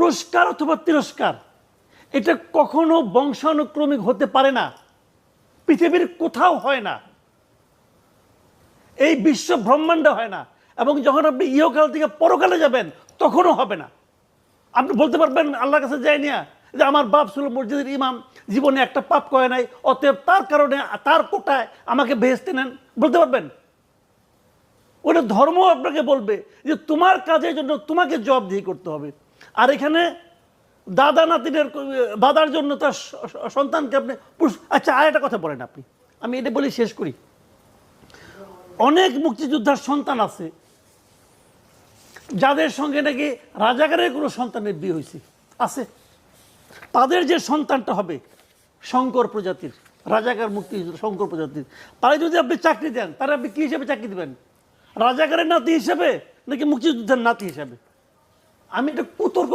পুরস্কার অথবা তিরস্কার, এটা কখনো বংশানুক্রমিক হতে পারে না, পৃথিবীর কোথাও হয় না, এই বিশ্ব ব্রহ্মাণ্ডে হয় না, এবং যখন আপনি ইহকাল থেকে পরকালে যাবেন, তখনও হবে না। আপনি বলতে পারবেন আল্লাহর কাছে যাই না যে আমার বাপ ছিল মসজিদের ইমাম, জীবনে একটা পাপ করে নাই, অতএব তার কারণে, তার কোটায় আমাকে ভেস্তে নেন, বলতে পারবেন? ওটা ধর্ম আপনাকে বলবে যে তোমার কাজের জন্য তোমাকে জবাবদিহি করতে হবে। আর এখানে দাদা নাতিনের দাদার জন্য তার সন্তানকে আপনি আচ্ছা আর একটা কথা বলেন আপনি। আমি এটা বলি শেষ করি। অনেক মুক্তিযোদ্ধার সন্তান আছে, যাদের সঙ্গে নাকি রাজাকারের কোনো সন্তানের বিয়ে হয়েছে, আছে। তাদের যে সন্তানটা হবে, শঙ্কর প্রজাতির, রাজাকার মুক্তি, শঙ্কর প্রজাতির, তারা যদি আপনি চাকরি দেন, তারা আপনি কী হিসেবে চাকরি দেবেন? রাজাকারের নাতি হিসেবে নাকি মুক্তিযোদ্ধার নাতি হিসেবে? আমি এটা কুতর্ক